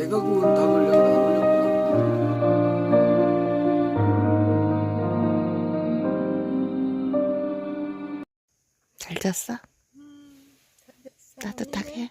내가 그 구운 닭을 여기다 올렸구나. 잘 잤어? 음, 잘 잤어. 따뜻하게.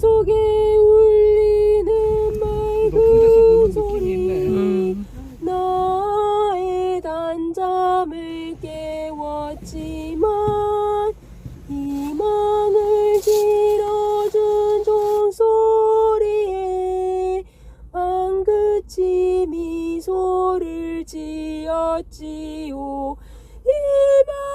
속에 울리는 맑은. 소리 음. 나의 단잠을 깨웠지만 희망을 실어준 종소리에 방긋이 미소를 지었지요 종소리